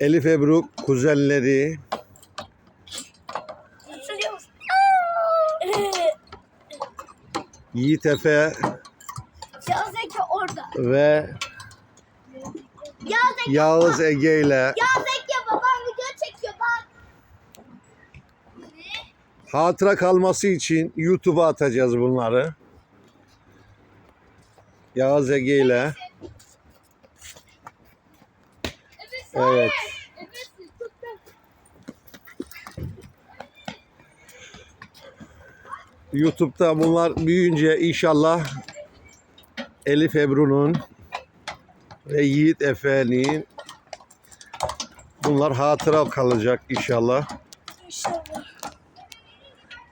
Elif Ebru kuzenleri? Yiğit Efe Yazeki orada. ve Yazeki. Yağız Ege ile Yazeki babam video çekiyor bak. hatıra kalması için YouTube'a atacağız bunları. Yağız Ege ile. Evet. YouTube'da bunlar büyüyünce inşallah Elif Ebru'nun ve Yiğit Efe'nin bunlar hatıra kalacak inşallah. İnşallah.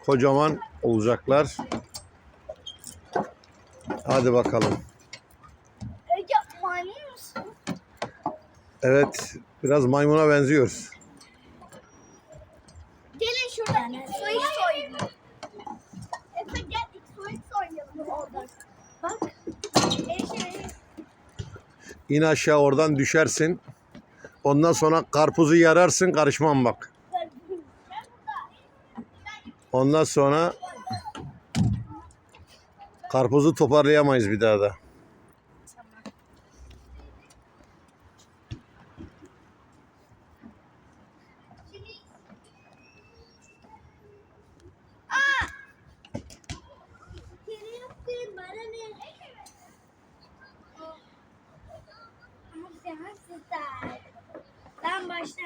Kocaman olacaklar. Hadi bakalım. Ege maymun musun? Evet, biraz maymuna benziyoruz. Gelin şuradan XOX oynayalım. Efe gel XOX oynayalım orada. Bak. Eşe. İn aşağı oradan düşersin. Ondan sonra karpuzu yararsın, karışmam bak. Ondan sonra karpuzu toparlayamayız bir daha da. Geri yapayım bana ne? Hadi hadi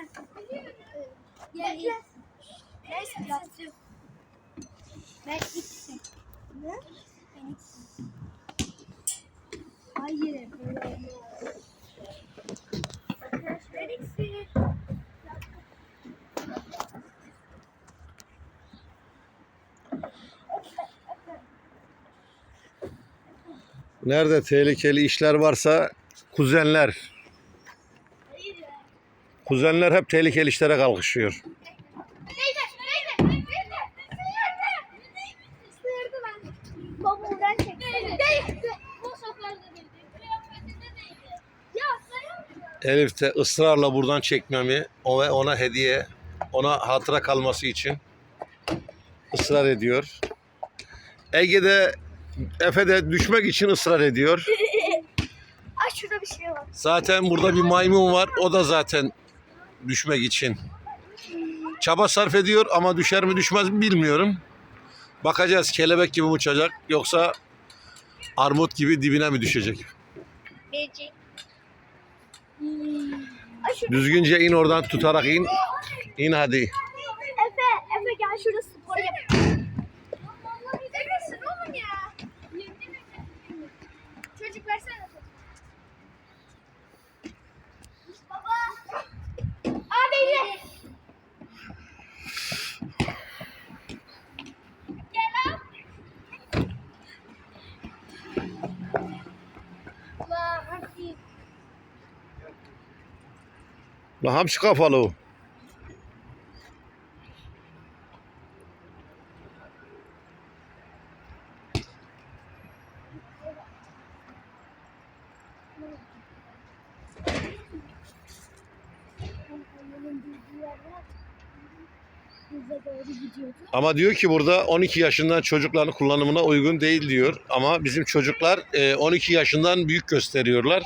Nerede tehlikeli işler varsa kuzenler. Kuzenler hep tehlikeli işlere kalkışıyor. Elif de ısrarla buradan çekmemi ve ona hediye, ona hatıra kalması için ısrar ediyor. Ege de Efe de düşmek için ısrar ediyor. Ay şurada bir şey var. Zaten burada bir maymun var. O da zaten düşmek için çaba sarf ediyor ama düşer mi düşmez mi bilmiyorum. Bakacağız kelebek gibi mi uçacak yoksa armut gibi dibine mi düşecek? Şurada. Düzgünce in oradan tutarak in. İn hadi. Efe, Efe gel şurada spor yap. La hamsi kafalı o. Ama diyor ki burada 12 yaşından çocukların kullanımına uygun değil diyor. Ama bizim çocuklar e, 12 yaşından büyük gösteriyorlar.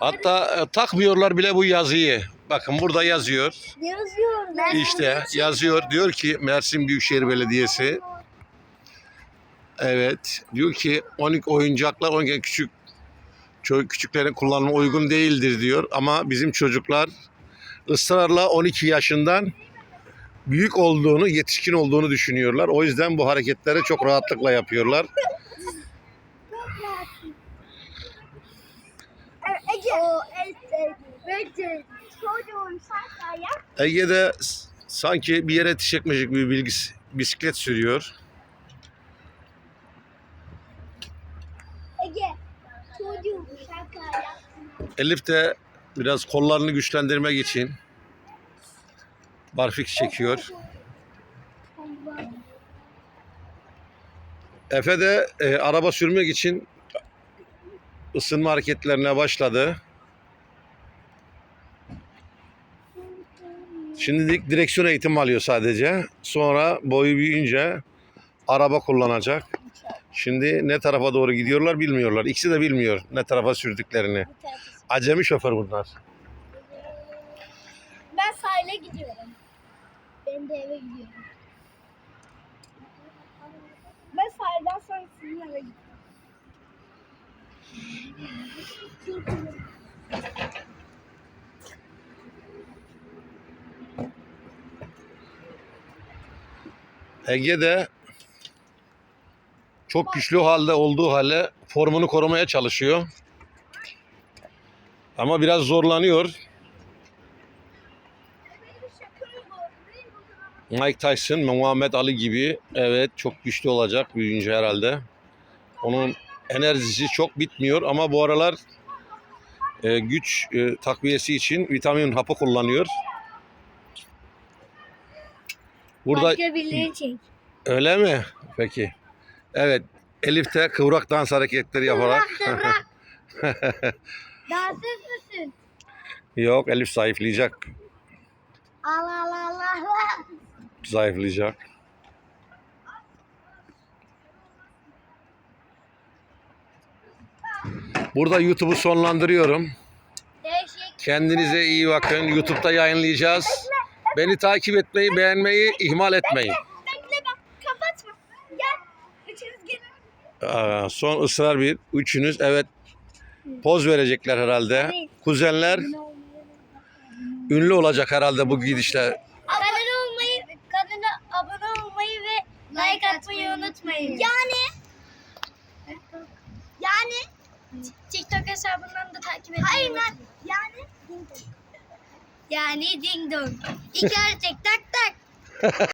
Hatta e, takmıyorlar bile bu yazıyı. Bakın burada yazıyor. Yazıyor. İşte yazıyor. Diyor ki Mersin Büyükşehir Belediyesi Evet. Diyor ki 12 oyuncaklar 12 küçük ço- küçüklerin kullanımına uygun değildir diyor. Ama bizim çocuklar ısrarla 12 yaşından büyük olduğunu, yetişkin olduğunu düşünüyorlar. O yüzden bu hareketleri çok rahatlıkla yapıyorlar. O sevdiğim. Çocuğun şarkıya. Ege'de sanki bir yere çekmeyecek bir bilgis, bisiklet sürüyor. Ege. Çocuğun şarkıya. Elif de biraz kollarını güçlendirmek için barfik çekiyor. Efe de e, araba sürmek için ısınma hareketlerine başladı. Şimdi direksiyon eğitimi alıyor sadece. Sonra boyu büyüyünce araba kullanacak. Şimdi ne tarafa doğru gidiyorlar bilmiyorlar. İkisi de bilmiyor ne tarafa sürdüklerini. Acemi şoför bunlar. Ben sahile gidiyorum. Ben de eve gidiyorum. Ben sahilden sonra sizin eve gidiyorum. Ege'de çok güçlü halde olduğu halde formunu korumaya çalışıyor. Ama biraz zorlanıyor. Mike Tyson, Muhammed Ali gibi evet çok güçlü olacak büyüyünce herhalde. Onun enerjisi çok bitmiyor ama bu aralar e, güç e, takviyesi için vitamin hapı kullanıyor. Burada Başka birileri çek. öyle mi? Peki. Evet. Elif de kıvrak dans hareketleri yaparak. Kıvrak kıvrak. Dansöz müsün? Yok Elif zayıflayacak. Allah Allah Allah. Zayıflayacak. Burada YouTube'u sonlandırıyorum. Kendinize iyi bakın. YouTube'da yayınlayacağız. Beni takip etmeyi, beğenmeyi ihmal etmeyin. Bekle bak kapatma. Gel. Üçümüz gelin. Aa, son ısrar bir. Üçünüz evet poz verecekler herhalde. Kuzenler ünlü olacak herhalde bu gidişle. Abone olmayı, kanala abone olmayı ve like atmayı unutmayın. Yani yani TikTok hesabından da takip etmeyi Hayır lan. Yani ding dong. Yani ding dong. İki hareket tak tak.